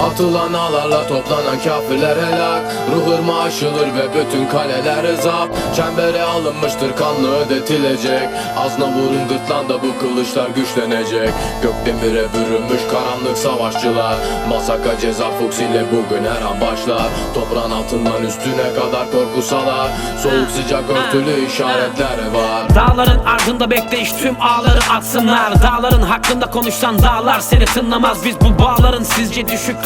Atılan ağlarla toplanan kafirler helak. Ruh ırmağı aşılır ve bütün kaleler zap. Çembere alınmıştır kanlı ödetilecek. Azna vurun gırtlanda bu kılıçlar güçlenecek. Gökdemire bürünmüş karanlık savaşçılar. Masaka ceza fuks ile bugün her an başlar. Toprağın altından üstüne kadar korku salar. Soğuk sıcak örtülü işaretler var. Dağların ardında bekleyiş tüm ağları aksınlar. Dağların hakkında konuşsan dağlar seni tınlamaz. Biz bu bağların sizce düşük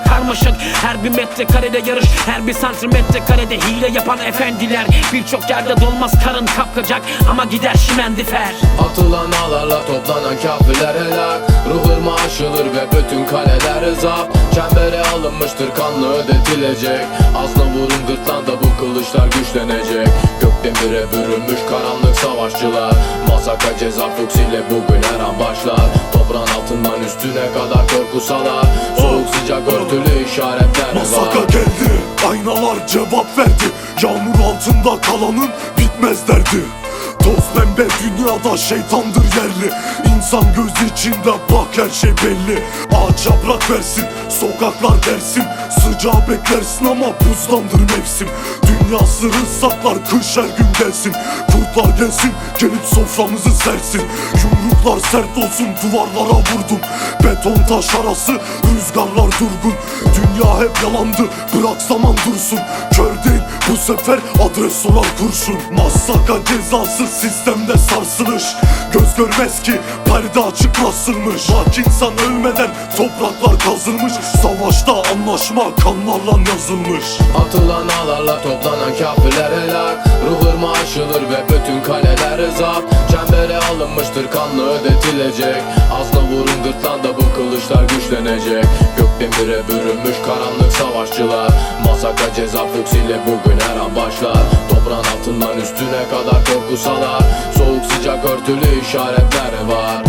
karmaşık Her bir metrekarede yarış her bir santimetre karede hile yapan efendiler. Birçok yerde dolmaz karın kapkacak ama gider şimendifer. Atılan ağlarla toplanan kafirler helak. Ruh aşılır ve bütün kaleler zap Çembere alınmıştır kanlı ödetilecek. Azna vurun gırtlanda bu kılıçlar güçlenecek. Gökdemire bürünmüş karanlık savaşçılar. Masaka ceza fuks ile bugün her an başlar. Toprağın altından üstüne kadar korku salar. Soğuk sıcak işaretler Masaka var geldi, aynalar cevap verdi. Yağmur altında kalanın bitmez derdi. Toz pembe dünyada şeytandır yerli. İnsan göz içinde bak her şey belli. Ağaç yaprak versin, sokaklar dersin. Sıcağı beklersin ama buzlandır mevsim Dünya sırrı saklar kış her gün gelsin. Kurtlar gelsin gelip soframızı sersin. Yumruklar sert olsun duvarlara vurdum. Beton taş arası rüzgarlar durgun. Dünya hep yalandı bırak zaman dursun. Kör değil bu sefer adres olan kurşun. Masaka cezası sistemde sarsılış. Göz görmez ki perde açık nasılmış Bak insan ölmeden topraklar kazılmış. Savaşta anlaşma kanlarla yazılmış. Atılan ağlarla toplanan kafirler helak Ruh ırmağı aşılır ve bütün kaleler zap Çembere alınmıştır kanlı ödetilecek. Azna vurun gırtlanda bu kılıçlar güçlenecek. Gökdemire bürünmüş karanlık savaşçılar. Masaka ceza fuks ile bugün her an başlar. Toprağın altından üstüne kadar korku salar Soğuk sıcak örtülü işaretler var